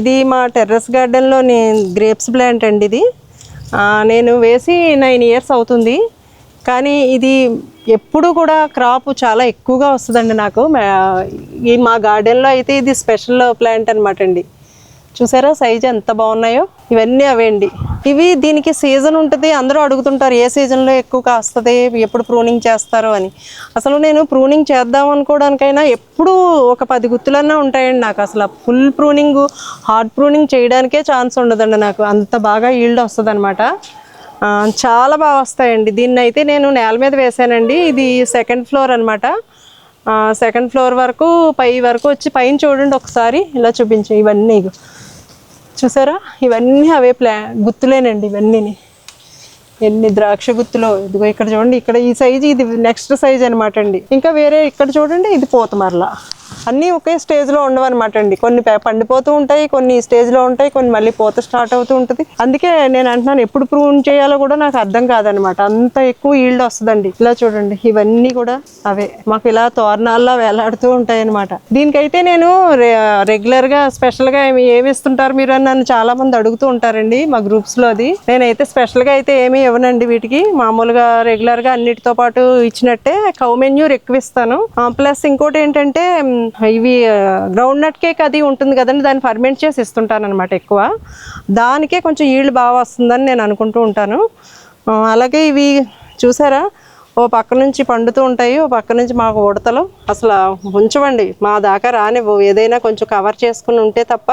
ఇది మా terrace గార్డెన్లోని grapes plant అండి ఇది. నేను వేసి నైన్ ఇయర్స్ అవుతుంది. కానీ ఇది ఎప్పుడు కూడా క్రాప్ చాలా ఎక్కువగా వస్తుందండి నాకు. ఈ మా గార్డెన్లో అయితే ఇది స్పెషల్ ప్లాంట్ అనమాట అండి. చూసారా సైజ్ ఎంత బాగున్నాయో? ఇవన్నీ అవేండి ఇవి దీనికి సీజన్ ఉంటుంది అందరూ అడుగుతుంటారు ఏ సీజన్లో ఎక్కువ కాస్తుంది ఎప్పుడు ప్రూనింగ్ చేస్తారు అని. అసలు నేను ప్రూనింగ్ చేద్దాం అనుకోవడానికైనా ఎప్పుడు ఒక పది గుత్తులన్నా ఉంటాయండి నాకు. అసలు ఫుల్ ప్రూనింగ్ హార్డ్ ప్రూనింగ్ చేయడానికే ఛాన్స్ ఉండదండి నాకు. అంత బాగా ఈల్డ్ వస్తుంది అనమాట చాలా బాగా వస్తాయండి. దీన్ని అయితే నేను నేల మీద వేసానండి. ఇది సెకండ్ ఫ్లోర్ అనమాట సెకండ్ ఫ్లోర్ వరకు పై వరకు వచ్చి పైన చూడండి ఒకసారి. ఇలా చూపించు ఇవన్నీ చూసారా? ఇవన్నీ అవే ప్లా గుత్తులేనండి ఇవన్నీని. ఎన్ని ద్రాక్ష గుత్తులో ఇదిగో ఇక్కడ చూడండి ఇక్కడ ఈ సైజు ఇది నెక్స్ట్ సైజ్ అనమాట అండి ఇంకా వేరే ఇక్కడ చూడండి ఇది పోతమరలా అన్నీ ఒకే స్టేజ్లో ఉండవన్నమాట అండి. కొన్ని పండిపోతూ ఉంటాయి కొన్ని స్టేజ్లో ఉంటాయి కొన్ని మళ్ళీ పోత స్టార్ట్ అవుతూ ఉంటుంది. అందుకే నేను అంటున్నాను ఎప్పుడు ప్రూవ్ చేయాలో కూడా నాకు అర్థం కాదనమాట అంత ఎక్కువ ఈల్డ్ వస్తుందండి. ఇలా చూడండి ఇవన్నీ కూడా అవే. మాకు ఇలా తోరణాల్లో వేలాడుతూ ఉంటాయి అనమాట దీనికైతే నేను రెగ్యులర్గా స్పెషల్గా ఏమి ఇస్తుంటారు మీరు అని నన్ను చాలా మంది అడుగుతూ ఉంటారండి మా గ్రూప్స్లో అది. నేనైతే స్పెషల్గా అయితే ఏమీ ఇవ్వనండి వీటికి. మామూలుగా రెగ్యులర్గా అన్నిటితో పాటు ఇచ్చినట్టే కౌ మెన్యూ ఎక్కువ ఇస్తాను. ప్లస్ ఇంకోటి ఏంటంటే ఇవి గ్రౌండ్ నట్ కేక్ అది ఉంటుంది కదండి దాన్ని ఫర్మెంట్ చేసి ఇస్తుంటాను అనమాట ఎక్కువ. దానికే కొంచెం ఈళ్ళు బాగా వస్తుందని నేను అనుకుంటూ ఉంటాను. అలాగే ఇవి చూసారా? ఓ పక్క నుంచి పండుతూ ఉంటాయి ఓ పక్క నుంచి మాకు ఉడతలు. అసలు ఉంచవండి మా దాకా రానివ్వు. ఏదైనా కొంచెం కవర్ చేసుకుని ఉంటే తప్ప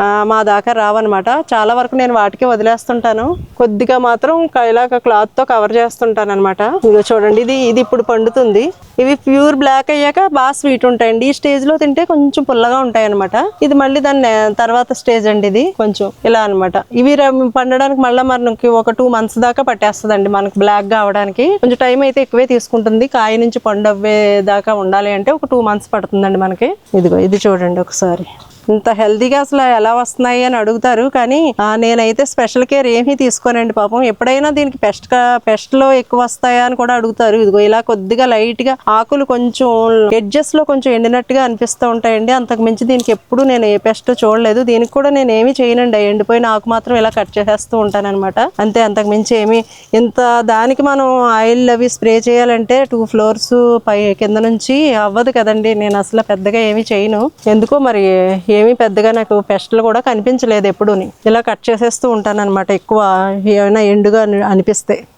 మా దాకా రావన్నమాట. చాలా వరకు నేను వాటికి వదిలేస్తుంటాను. కొద్దిగా మాత్రం క- ఇలాగ క్లాత్తో కవర్ చేస్తుంటాను అనమాట ఇదిగో చూడండి ఇది ఇది ఇప్పుడు పండుతుంది. ఇవి ప్యూర్ బ్లాక్ అయ్యాక బాగా స్వీట్ ఉంటాయండి. ఈ స్టేజ్లో తింటే కొంచెం పుల్లగా ఉంటాయి అనమాట ఇది మళ్ళీ దాని తర్వాత స్టేజ్ అండి ఇది. కొంచెం ఇలా అన్నమాట. ఇవి ర- పండడానికి మళ్ళీ మనకి ఒక టూ మంత్స్ దాకా పట్టేస్తుందండి మనకి బ్లాక్ కావడానికి. కొంచెం టైం అయితే ఎక్కువే తీసుకుంటుంది. కాయ నుంచి పండు అవ్వే దాకా ఉండాలి అంటే ఒక టూ మంత్స్ పడుతుందండి మనకి. ఇదిగో ఇది చూడండి ఒకసారి. ఇంత హెల్దీగా అసలు ఎలా వస్తున్నాయి అని అడుగుతారు కానీ నేనైతే స్పెషల్ కేర్ ఏమీ తీసుకోనండి పాపం. ఎప్పుడైనా దీనికి పెస్ట్ పెస్ట్లో ఎక్కువ వస్తాయా అని కూడా అడుగుతారు. ఇదిగో ఇలా కొద్దిగా లైట్గా ఆకులు కొంచెం ఎడ్జెస్లో కొంచెం ఎండినట్టుగా అనిపిస్తూ ఉంటాయండి. అంతకు మించి దీనికి ఎప్పుడు నేను ఏ పెస్ట్ చూడలేదు. దీనికి కూడా నేను ఏమీ చేయనండి. ఎండిపోయిన ఆకు మాత్రం ఇలా కట్ చేసేస్తూ ఉంటాను అనమాట అంతే అంతకు మించి ఏమి. ఇంత దానికి మనం ఆయిల్ అవి స్ప్రే చేయాలంటే టూ ఫ్లోర్స్ పై కింద నుంచి అవ్వదు కదండి. నేను అసలు పెద్దగా ఏమీ చేయను. ఎందుకో మరి ఏమీ పెద్దగా నాకు పెస్ట్లు కూడా కనిపించలేదు ఎప్పుడూని. ఇలా కట్ చేసేస్తూ ఉంటాను అనమాట ఎక్కువ. ఏమైనా ఎండుగా అని- అనిపిస్తే.